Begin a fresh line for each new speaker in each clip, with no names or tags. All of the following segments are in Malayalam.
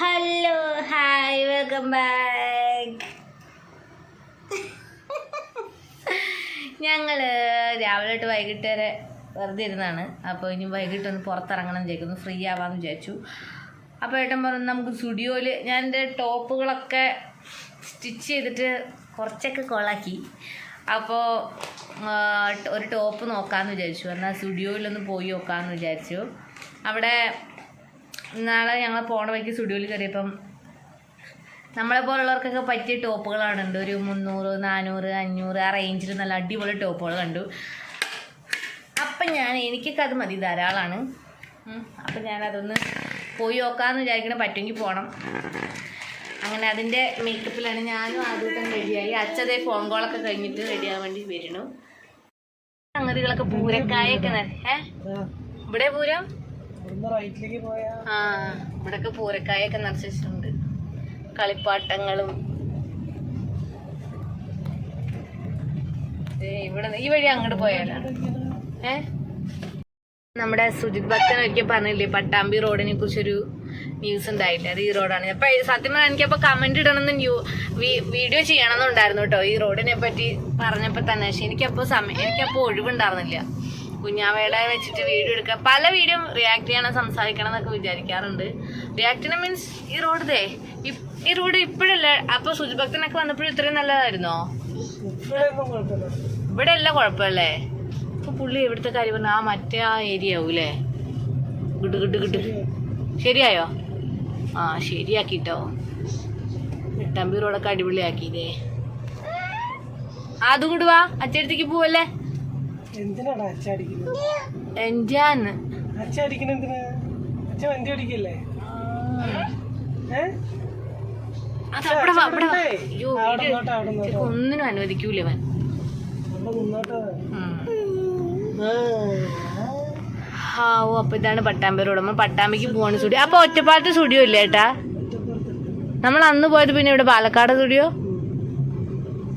ഹലോ ഹായ് വെൽക്കം ബാക്ക് ഞങ്ങൾ രാവിലെ തൊട്ട് വൈകിട്ട് വരെ വെറുതെ ഇരുന്നാണ്. അപ്പോൾ ഇനി വൈകിട്ട് ഒന്ന് പുറത്തിറങ്ങണം വിചാരിക്കുന്നു. ഫ്രീ ആവാമെന്ന് വിചാരിച്ചു. അപ്പോൾ ഏട്ടൻ പറഞ്ഞു നമുക്ക് സ്റ്റുഡിയോയിൽ ഞാൻ എന്റെ ടോപ്പുകളൊക്കെ സ്റ്റിച്ച് ചെയ്തിട്ട് കുറച്ചൊക്കെ കൊളാക്കി. അപ്പോൾ ഒരു ടോപ്പ് നോക്കാമെന്ന് വിചാരിച്ചു. എന്നാൽ സ്റ്റുഡിയോയിലൊന്ന് പോയി നോക്കാമെന്ന് വിചാരിച്ചു. അവിടെ നാളെ ഞങ്ങൾ പോണ വഴിക്ക് സ്റ്റുഡിയോയിൽ കയറിയപ്പം നമ്മളെ പോലുള്ളവർക്കൊക്കെ പറ്റിയ ടോപ്പുകളാണ് ഉണ്ട് ഒരു മുന്നൂറ് നാനൂറ് അഞ്ഞൂറ് ആ റേഞ്ചിൽ നല്ല അടിപൊളി ടോപ്പുകൾ കണ്ടു. അപ്പം ഞാൻ എനിക്കൊക്കെ അത് മതി ധാരാളമാണ്. അപ്പം ഞാനതൊന്ന് പോയി നോക്കാമെന്ന് വിചാരിക്കണം പറ്റുമെങ്കിൽ പോകണം അങ്ങനെ അതിന്റെ മേക്കപ്പിലാണ് ഞാനും ആദ്യം റെഡിയായി അച്ഛതേ ഫോൺ കോളൊക്കെ കഴിഞ്ഞിട്ട് റെഡിയാകാൻ വേണ്ടി വരണു സംഗതികളൊക്കെ പൂരക്കായൊക്കെ ഏ? ഇവിടെ പൂരം? ആ ഇവിടൊക്കെ പൂരക്കായൊക്കെ നിറച്ചിട്ടുണ്ട് കളിപ്പാട്ടങ്ങളും. ഇവിടെ ഈ വഴി അങ്ങോട്ട് പോയാലാണ് ഏ? നമ്മുടെ സുജിത് ഭക്തൻ ഒരിക്കൽ പറഞ്ഞില്ലേ പട്ടാമ്പി റോഡിനെ കുറിച്ചൊരു ന്യൂസ് ഉണ്ടായില്ലേ? അത് ഈ റോഡാണ്. അപ്പൊ സത്യം പറഞ്ഞാൽ എനിക്കപ്പോ കമന്റ് ഇടണമെന്ന് വീഡിയോ ചെയ്യണമെന്നുണ്ടായിരുന്നു കേട്ടോ. ഈ റോഡിനെ പറ്റി പറഞ്ഞപ്പോ തന്നെ. പക്ഷെ എനിക്കപ്പോ സമയം എനിക്കപ്പോ ഒഴിവുണ്ടായിരുന്നില്ല. കുഞ്ഞാവയുടെ വെച്ചിട്ട് വീഡിയോ എടുക്കുക പല വീഡിയോ റിയാക്ട് ചെയ്യണം സംസാരിക്കണം എന്നൊക്കെ വിചാരിക്കാറുണ്ട്. റിയാക്ട് ചെയ്യണം മീൻസ് ഈ റോഡ് ദേ ഈ റോഡ് ഇപ്പോഴല്ലേ അപ്പൊ സുജിഭക്തനൊക്കെ വന്നപ്പോഴും ഇത്രയും നല്ലതായിരുന്നോ? ഇവിടെ അല്ല കുഴപ്പമല്ലേ? ഇപ്പൊ പുള്ളി ഇവിടുത്തെ കാര്യം പറഞ്ഞു ആ മറ്റേ ആ ഏരിയ ആവൂലേ? ഗിട്ട് ഗിട്ട് ഗിട്ട് ശരിയായോ. ആ ശരിയാക്കിട്ടോ. വെട്ടാമ്പി റോഡൊക്കെ അടിപൊളിയാക്കിയില്ലേ. അതും കൂടി വാ അച്ചടുത്തേക്ക് പോവല്ലേ?
എന്തിനാടാ അച്ചടിക്കുന്നത്
എൻജാന്ന്
അച്ചടിക്കണ എന്തിനാ? അച്ഛ വണ്ടി ഓടിക്കല്ലേ?
ഒന്നിനും അനുവദിക്കൂലേ അവൻ ഓ അപ്പൊ ഇതാണ് പട്ടാമ്പി ഉടമ. നമ്മൾ പട്ടാമ്പിക്ക് പോവാണ് സ്റ്റുഡിയോ. അപ്പൊ ഒറ്റപ്പാലത്തെ സ്റ്റുഡിയോ ഇല്ല ഏട്ടാ? നമ്മൾ അന്ന് പോയത് പിന്നെ ഇവിടെ പാലക്കാട് സ്റ്റുഡിയോ?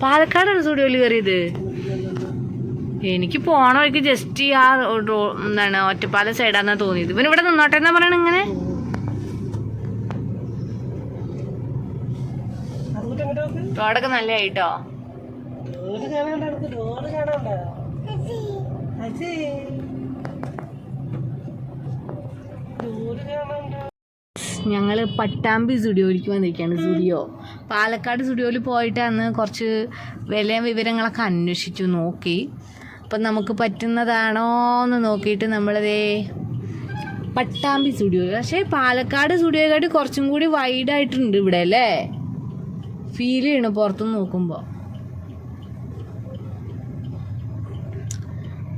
പാലക്കാടാണ് സ്റ്റുഡിയോയിൽ കയറിയത്. എനിക്ക് പോണ വഴിക്ക് ജസ്റ്റ് ആ എന്താണ് ഒറ്റപ്പാല സൈഡാന്നാ തോന്നിയത്. ഇവൻ ഇവിടെ നിന്നോട്ടെ എന്നാ പറയണ ഇങ്ങനെ? റോഡൊക്കെ നല്ല ആയിട്ടോ ഞങ്ങൾ പട്ടാമ്പി സ്റ്റുഡിയോയിലേക്ക് വന്നിരിക്കുകയാണ് സ്റ്റുഡിയോ പാലക്കാട് സ്റ്റുഡിയോയിൽ പോയിട്ട് അന്ന് കുറച്ച് വില വിവരങ്ങളൊക്കെ അന്വേഷിച്ചു നോക്കി. അപ്പം നമുക്ക് പറ്റുന്നതാണോ എന്ന് നോക്കിയിട്ട് നമ്മളിതേ പട്ടാമ്പി സ്റ്റുഡിയോ. പക്ഷേ പാലക്കാട് സ്റ്റുഡിയോയെക്കാട്ടി കുറച്ചും കൂടി വൈഡായിട്ടുണ്ട് ഇവിടെ അല്ലേ? ഫീൽ ചെയ്യണം പുറത്തുനിന്ന് നോക്കുമ്പോൾ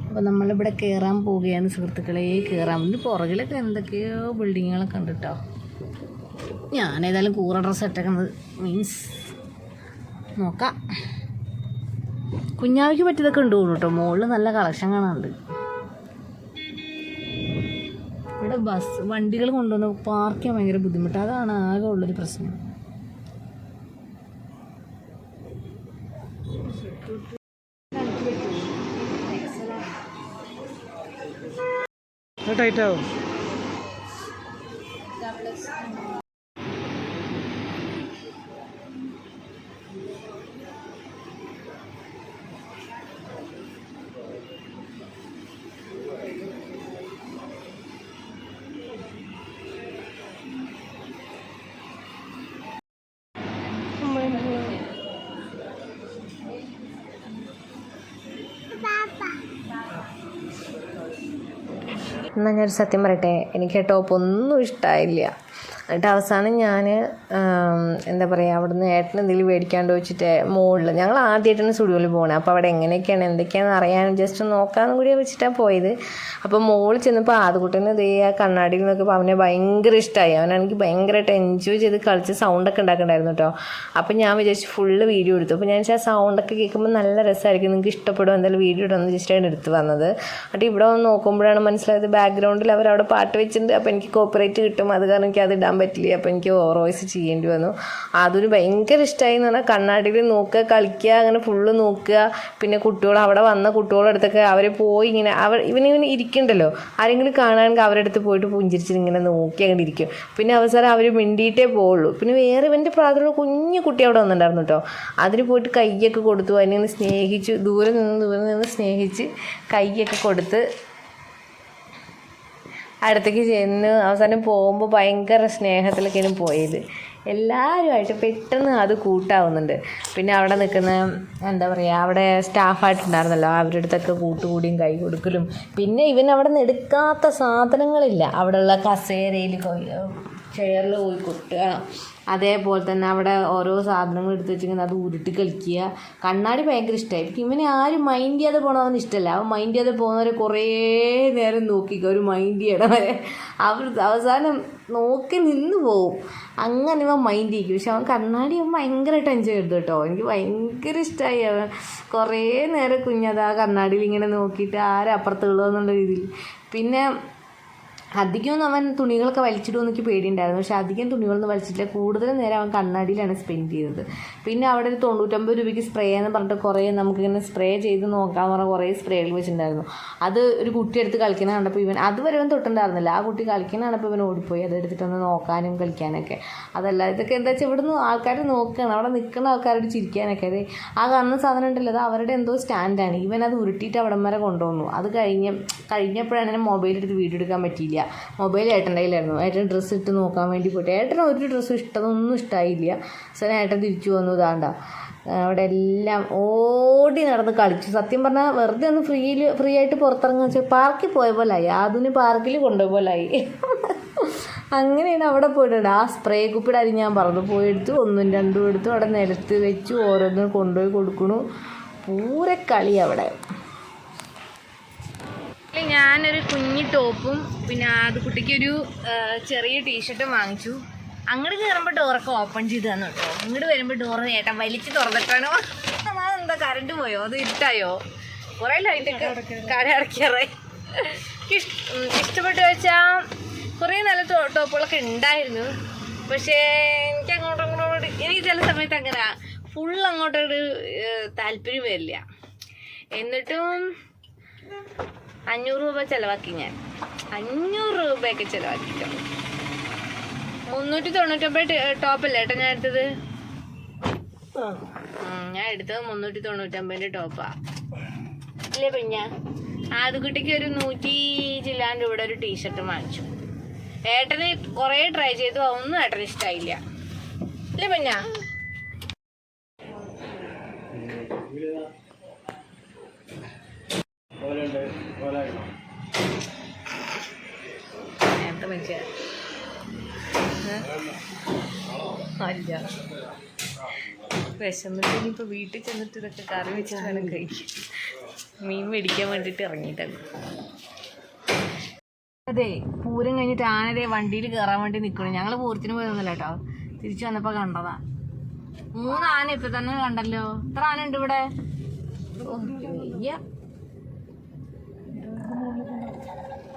അപ്പോൾ നമ്മളിവിടെ കയറാൻ പോവുകയാണ് സുഹൃത്തുക്കളെ. കയറാൻ വേണ്ടി പുറകിലൊക്കെ എന്തൊക്കെയോ ബിൽഡിങ്ങുകളൊക്കെ ഞാൻ ഏതായാലും കൂറ ഡ്രസ്സ് ഇട്ടേക്കുന്നത് മീൻസ് നോക്കാം. കുഞ്ഞാവിക്ക് പറ്റിയതൊക്കെ ഉണ്ട് കേട്ടോ മുകളിൽ നല്ല കളക്ഷൻ കാണാനുണ്ട്. ഇവിടെ ബസ് വണ്ടികൾ കൊണ്ടുവന്ന് പാർക്ക് ചെയ്യാൻ ഭയങ്കര ബുദ്ധിമുട്ട്. അതാണ് ആകെ ഉള്ളൊരു പ്രശ്നം.
ടൈറ്റ്
എന്നാൽ ഞാനൊരു സത്യം പറയട്ടെ? എനിക്ക് ടോപ്പ് ഒന്നും ഇഷ്ടമായില്ല എന്നിട്ട് അവസാനം ഞാൻ എന്താ പറയുക അവിടുന്ന് ഏട്ടൻ എന്തെങ്കിലും മേടിക്കാണ്ട് വെച്ചിട്ട് മുകളിൽ ഞങ്ങൾ ആദ്യമായിട്ടാണ് സ്റ്റുഡിയോയിൽ പോകുന്നത് അപ്പോൾ അവിടെ എങ്ങനെയൊക്കെയാണ് എന്തൊക്കെയാണെന്ന് അറിയാൻ ജസ്റ്റ് നോക്കാമെന്ന് കൂടി വെച്ചിട്ടാണ് പോയത്. അപ്പോൾ മുകളിൽ ചെന്നപ്പോൾ ആദ്യക്കുട്ടന് ഇതേ ആ കണ്ണാടിയിൽ നോക്കിയപ്പോൾ അവനെ ഭയങ്കര ഇഷ്ടമായി അവനാണെങ്കിൽ ഭയങ്കരമായിട്ട് എൻജോയ് ചെയ്ത് കളിച്ച് സൗണ്ടൊക്കെ ഉണ്ടാക്കണ്ടായിരുന്നു കേട്ടോ അപ്പോൾ ഞാൻ വിചാരിച്ചു ഫുള്ള് വീഡിയോ എടുത്തു. അപ്പോൾ ഞാൻ വെച്ചാൽ ആ സൗണ്ടൊക്കെ കേൾക്കുമ്പോൾ നല്ല രസമായിരിക്കും നിങ്ങൾക്ക് ഇഷ്ടപ്പെടും എന്തായാലും വീഡിയോ ഇടുമെന്ന് ജസ്റ്റാണ് എടുത്ത് വന്നത്. എന്നിട്ട് ഇവിടെ വന്ന് നോക്കുമ്പോഴാണ് മനസ്സിലായത് ബാക്ക്ഗ്രൗണ്ടിൽ അവർ അവിടെ പാട്ട് വെച്ചിട്ടുണ്ട്. അപ്പോൾ എനിക്ക് കോപ്പറേറ്റ് കിട്ടും. അത് കാരണം എനിക്ക് അത് ഇടാൻ പറ്റില്ല. അപ്പോൾ എനിക്ക് ഓവർ വോയിസ് ചെയ്യേണ്ടി വന്നു. അതൊരു ഭയങ്കര ഇഷ്ടമായി എന്ന് പറഞ്ഞാൽ കണ്ണാടിയിൽ നോക്കുക കളിക്കുക അങ്ങനെ ഫുള്ള് നോക്കുക. പിന്നെ കുട്ടികൾ അവിടെ വന്ന കുട്ടികളുടെ അടുത്തൊക്കെ അവർ പോയി ഇങ്ങനെ അവർ ഇവന് ഇരിക്കണ്ടല്ലോ. ആരെങ്കിലും കാണുകയാണെങ്കിൽ അവരുടെ അടുത്ത് പോയിട്ട് പുഞ്ചിരിച്ചിട്ട് ഇങ്ങനെ നോക്കി അങ്ങനെ ഇരിക്കും. പിന്നെ അവസാനം അവർ മിണ്ടിയിട്ടേ പോവുള്ളൂ. പിന്നെ വേറെ ഇവന്റെ പ്രായത്തിലുള്ള കുഞ്ഞു കുട്ടി അവിടെ വന്നിട്ടുണ്ടായിരുന്നു കേട്ടോ അതിന് പോയിട്ട് കൈയൊക്കെ കൊടുത്തു. അതിനെ സ്നേഹിച്ചു. ദൂരെ നിന്ന് ദൂരെ നിന്ന് സ്നേഹിച്ച് കൈയൊക്കെ കൊടുത്ത് അടുത്തേക്ക് ചെന്ന് അവസാനം പോകുമ്പോൾ ഭയങ്കര സ്നേഹത്തിലൊക്കെയാണ് പോയത്. എല്ലാവരുമായിട്ട് പെട്ടെന്ന് അത് കൂട്ടാവുന്നുണ്ട്. പിന്നെ അവിടെ നിൽക്കുന്ന എന്താ പറയുക അവിടെ സ്റ്റാഫായിട്ടുണ്ടായിരുന്നല്ലോ. അവരുടെ അടുത്തൊക്കെ കൂട്ടുകൂടിയും കൈ കൊടുക്കലും. പിന്നെ ഇവൻ അവിടെ നിന്ന് എടുക്കാത്ത സാധനങ്ങളില്ല. അവിടെയുള്ള കസേരയിൽ ചെയറിൽ പോയി കൊട്ടുക. അതേപോലെ തന്നെ അവിടെ ഓരോ സാധനങ്ങൾ എടുത്ത് വെച്ചിങ്ങനെ അത് ഉരുട്ടി കളിക്കുക. കണ്ണാടി ഭയങ്കര ഇഷ്ടമായി ഇവനെ ആരും മൈൻഡ് ചെയ്യാതെ പോകണമെന്ന് ഇഷ്ടമല്ല അവൻ മൈൻഡ് ചെയ്യാതെ പോകുന്നവരെ കുറേ നേരം നോക്കിക്കുക ഒരു മൈൻഡ് ചെയ്യണം വരെ. അവർ അവസാനം നോക്കി നിന്ന് പോവും. അങ്ങനെ ഇവൻ മൈൻഡ് ചെയ്യിക്കും. പക്ഷെ അവൻ കണ്ണാടി അവൻ ഭയങ്കരമായിട്ട് എൻജോയ് ചെയ്തു കേട്ടോ. എനിക്ക് ഭയങ്കര ഇഷ്ടമായി അവൻ. കുറേ നേരം കുഞ്ഞത് ആ കണ്ണാടിയിൽ ഇങ്ങനെ നോക്കിയിട്ട് ആരപ്പുറത്തുള്ളൂ എന്നുള്ള രീതിയിൽ. പിന്നെ അധികമൊന്നും അവൻ തുണികളൊക്കെ വലിച്ചിടുമെന്ന് എനിക്ക് പേടിയുണ്ടായിരുന്നു. പക്ഷെ അധികം തുണികളൊന്നും വലിച്ചിട്ടില്ല. കൂടുതൽ നേരം അവൻ കണ്ണാടിയിലാണ് സ്പെൻഡ് ചെയ്തത്. പിന്നെ അവിടെ ഒരു തൊണ്ണൂറ്റൊമ്പത് രൂപയ്ക്ക് സ്പ്രേ എന്ന് പറഞ്ഞിട്ട് കുറേ നമുക്കിങ്ങനെ സ്പ്രേ ചെയ്ത് നോക്കാൻ പറഞ്ഞ കുറേ സ്പ്രേകൾ വെച്ചിട്ടുണ്ടായിരുന്നു. അത് ഒരു കുട്ടി എടുത്ത് കളിക്കുന്ന കണ്ടപ്പോൾ ഇവൻ അതുവരെ ഇവൻ തൊട്ടുണ്ടായിരുന്നില്ല. ആ കുട്ടി കളിക്കുന്ന കണ്ടപ്പോൾ ഇവൻ ഓടിപ്പോയി. അത് എടുത്തിട്ടൊന്ന് നോക്കാനും കളിക്കാനൊക്കെ. അതല്ല ഇതൊക്കെ എന്താ വെച്ചാൽ ഇവിടുന്ന് ആൾക്കാർ നോക്കുകയാണ് അവിടെ നിൽക്കുന്ന ആൾക്കാരോട് ചിരിക്കാനൊക്കെ. അതെ ആ കാണുന്ന സാധനം ഉണ്ടല്ലോ അത് അവരുടെ എന്തോ സ്റ്റാൻഡാണ് ഇവൻ അത് ഉരുട്ടിയിട്ട് അവിടം വരെ കൊണ്ടുവന്നു. അത് കഴിഞ്ഞ കഴിഞ്ഞപ്പോഴാണ് മൊബൈൽ എടുത്ത് വീഡിയോ എടുക്കാൻ പറ്റിയില്ല. മൊബൈൽ ഏട്ടന്റെ കയ്യിലായിരുന്നു ഏട്ടൻ ഡ്രസ്സ് ഇട്ട് നോക്കാൻ വേണ്ടി പോയിട്ട്. ഏട്ടന് ഒരു ഡ്രസ്സ് ഇഷ്ടമൊന്നും ഇഷ്ടമായില്ല സോ ഏട്ടൻ തിരിച്ചു വന്നു ഇതാണ്ട അവിടെ എല്ലാം ഓടി നടന്ന് കളിച്ചു. സത്യം പറഞ്ഞാൽ വെറുതെ ഒന്ന് ഫ്രീയിൽ ഫ്രീ ആയിട്ട് പുറത്തിറങ്ങുക വെച്ചാൽ പാർക്കിൽ പോയ പോലായി. അതിന് പാർക്കിൽ കൊണ്ടുപോയ പോലായി. അങ്ങനെയാണ് അവിടെ പോയിട്ടുണ്ട്. ആ സ്പ്രേ കുപ്പിയുടെ അരി ഞാൻ പറഞ്ഞു പോയി എടുത്തു ഒന്നും രണ്ടും എടുത്തു അവിടെ നിലത്ത് വെച്ചു ഓരോന്നും കൊണ്ടുപോയി കൊടുക്കണു. പൂരെ കളി അവിടെ. ഞാനൊരു കുഞ്ഞി ടോപ്പും പിന്നെ അത് കുട്ടിക്കൊരു ചെറിയ ടീഷർട്ടും വാങ്ങിച്ചു. അങ്ങോട്ട് കയറുമ്പോൾ ഡോറൊക്കെ ഓപ്പൺ ചെയ്ത് തന്നു കേട്ടോ. ഇങ്ങോട്ട് വരുമ്പോൾ ഡോറ് ചേട്ടാ വലിച്ച് തുറന്നിട്ടാണോ? എന്താ കറണ്ട് പോയോ? അത് ഇട്ടായോ കുറേ ലൈറ്റൊക്കെ കര അടയ്ക്കാറായി ഇഷ്ടപ്പെട്ടു വെച്ചാൽ കുറേ നല്ല ടോപ്പുകളൊക്കെ ഉണ്ടായിരുന്നു പക്ഷേ എനിക്ക് അങ്ങോട്ടും ഇങ്ങോട്ടും എനിക്ക് ചില സമയത്ത് അങ്ങനെ ഫുൾ അങ്ങോട്ടൊരു താല്പര്യം വരില്ല. എന്നിട്ടും അഞ്ഞൂറ് രൂപ ചിലവാക്കി ഞാൻ. അഞ്ഞൂറ് രൂപയൊക്കെ ചിലവാക്കിട്ടോ. മുന്നൂറ്റി തൊണ്ണൂറ്റൊമ്പത് ടോപ്പല്ലേ ഏട്ടാ ഞാൻ എടുത്തത്? ഞാൻ എടുത്തത് മുന്നൂറ്റി തൊണ്ണൂറ്റൊമ്പതിന്റെ ടോപ്പാ. ഇല്ലേ പിന്നെ? ആദ്യകുട്ടിക്ക് ഒരു നൂറ്റി ചില്ലാണ്ട് ഇവിടെ ഒരു ടീഷർട്ട് വാങ്ങിച്ചു. ഏട്ടന് കുറേ ട്രൈ ചെയ്തു ഒന്നും ഏട്ടന് ഇഷ്ടമായില്ല ഇല്ലേ പിഞ്ഞ നേരത്തെ മനുഷ്യ അല്ല വിശന്നിട്ട് വീട്ടിൽ ചെന്നിട്ട് ഇതൊക്കെ കറി വെച്ചിട്ട് വേണം മീൻ മേടിക്കാൻ വേണ്ടിയിട്ട് ഇറങ്ങിയിട്ടാണ്. അതെ പൂരം കഴിഞ്ഞിട്ട് ആനരെ വണ്ടിയിൽ കയറാൻ വേണ്ടി നിൽക്കണം ഞങ്ങൾ പൂരത്തിന് പോയതൊന്നുമല്ല കേട്ടോ. തിരിച്ചു വന്നപ്പോൾ കണ്ടതാ. മൂന്ന് ആന ഇപ്പൊ തന്നെ കണ്ടല്ലോ. എത്ര ആന ഉണ്ട് ഇവിടെ.